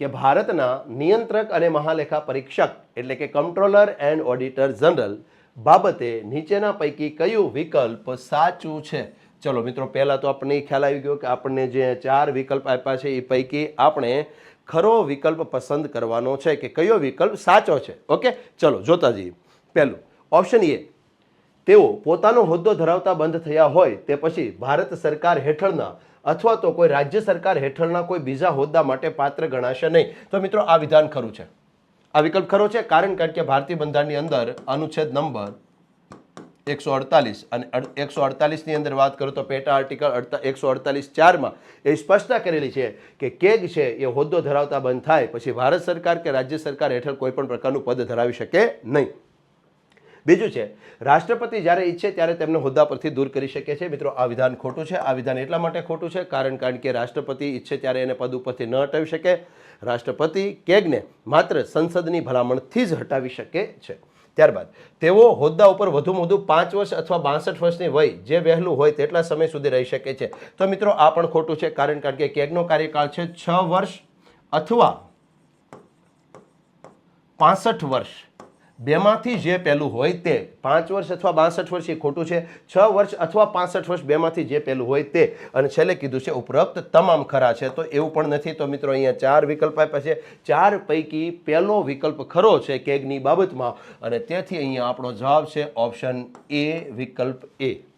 કે ભારતના નિયંત્રક અને મહાલેખા પરીક્ષક, એટલે કે કંટ્રોલર એન્ડ ઓડિટર જનરલ બાબતે નીચેના પૈકી કયું વિકલ્પ સાચું છે? ચલો મિત્રો, પહેલાં તો આપણને ખ્યાલ આવી ગયો કે આપણને જે ચાર વિકલ્પ આપ્યા છે, એ પૈકી આપણે ખરો વિકલ્પ પસંદ કરવાનો છે કે કયો વિકલ્પ સાચો છે? ઓકે? ચલો જોતા જઈએ પહેલું ઓપ્શન એ તેઓ પોતાનો હોદ્દો ધરાવતા બંધ થયા હોય તે પછી ભારત સરકાર હેઠળના અથવા તો કોઈ રાજ્ય સરકાર હેઠળના કોઈ બીજા હોદ્દા માટે પાત્ર ગણાશે નહીં. તો મિત્રો, આ વિધાન ખરું છે. આ વિકલ્પ ખરો છે, કારણ કે ભારતીય બંધારણની અંદર અનુચ્છેદ નંબર એકસો અડતાલીસ અને એકસો અડતાલીસની અંદર વાત કરું તો પેટા આર્ટિકલ એકસો અડતાલીસ ચારમાં એ સ્પષ્ટતા કરેલી છે કે કેગ છે એ હોદ્દો ધરાવતા બંધ થાય, પછી ભારત સરકાર કે રાજ્ય સરકાર હેઠળ કોઈ પણ પ્રકારનું પદ ધરાવી શકે નહીં. બીજું છે, રાષ્ટ્રપતિ જ્યારે ઈચ્છે ત્યારે તેમને હોદ્દા પરથી દૂર કરી શકે છે. મિત્રો, આ વિધાન ખોટું છે. આ વિધાન એટલા માટે ખોટું છે કારણ કારણ કે રાષ્ટ્રપતિ ઈચ્છે ત્યારે એને પદ ઉપરથી ન હટાવી શકે. રાષ્ટ્રપતિ કેગને માત્ર સંસદની ભલામણથી જ હટાવી શકે છે. ત્યારબાદ, તેઓ હોદ્દા ઉપર વધુમાં વધુ પાંચ વર્ષ અથવા બાસઠ વર્ષની વય જે વહેલું હોય તેટલા સમય સુધી રહી શકે છે. તો મિત્રો, આ પણ ખોટું છે કારણ કારણ કે કેગનો કાર્યકાળ છે છ વર્ષ અથવા પાસઠ વર્ષ. બેમાંથી જે પહેલું હોય તે પાંચ વર્ષ અથવા બાસઠ વર્ષ એ ખોટું છે, છ વર્ષ અથવા પાસઠ વર્ષ બેમાંથી જે પહેલું હોય તે. અને છેલ્લે કીધું છે, ઉપરોક્ત તમામ ખરા છે. તો એવું પણ નથી. તો મિત્રો, અહીંયા ચાર વિકલ્પ આપ્યા છે. ચાર પૈકી પહેલો વિકલ્પ ખરો છે કેગની બાબતમાં. અને તેથી અહીંયા આપણો જવાબ છે ઓપ્શન એ, વિકલ્પ એ.